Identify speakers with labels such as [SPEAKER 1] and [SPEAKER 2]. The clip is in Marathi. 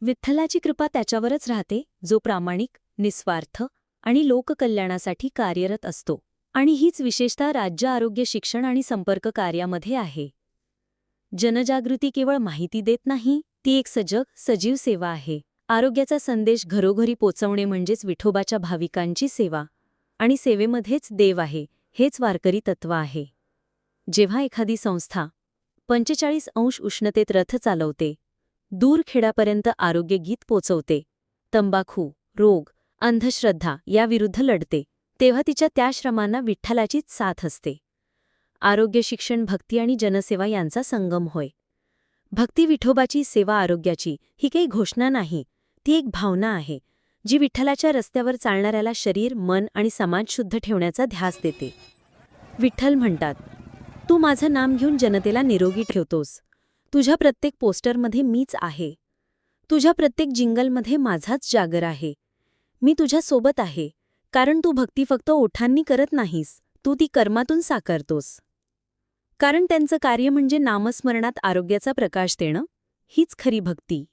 [SPEAKER 1] विठ्ठलाची कृपा त्याच्यावरच राहते जो प्रामाणिक निस्वार्थ आणि लोककल्याणासाठी कार्यरत असतो. आणि हीच विशेषतः राज्य आरोग्य शिक्षण आणि संपर्क कार्यामध्ये आहे. जनजागृती केवळ माहिती देत नाही ती एक सजग सजीव सेवा आहे. आरोग्याचा संदेश घरोघरी पोचवणे म्हणजेच विठोबाच्या भाविकांची सेवा. आणि सेवेमध्येच देव आहे हेच वारकरी तत्व आहे. जेव्हा एखादी संस्था पंचेचाळीस अंश उष्णतेत रथ चालवते दूर खेड्यापर्यंत आरोग्य गीत पोचवते. तंबाखू रोग अंधश्रद्धा याविरुद्ध लढते. तेव्हा तिच्या त्या श्रमांना विठ्ठलाचीच साथ असते. आरोग्य शिक्षण भक्ती आणि जनसेवा यांचा संगम होय. भक्ती विठोबाची सेवा आरोग्याची ही काही घोषणा नाही. ती एक भावना आहे जी विठ्ठलाच्या रस्त्यावर चालणाऱ्याला शरीर मन आणि समाज शुद्ध ठेवण्याचा ध्यास देते. विठ्ठल म्हणतात तू माझं नाम घेऊन जनतेला निरोगी ठेवतोस. तुझ्या प्रत्येक पोस्टरमध्ये मीच आहे. तुझ्या प्रत्येक जिंगलमध्ये माझाच जागर आहे. मी तुझ्या सोबत आहे कारण तू भक्ती फक्त ओठांनी करत नाहीस तू ती कर्मातून साकारतोस. कारण त्यांचं कार्य म्हणजे नामस्मरणात आरोग्याचा प्रकाश देणं हीच खरी भक्ती.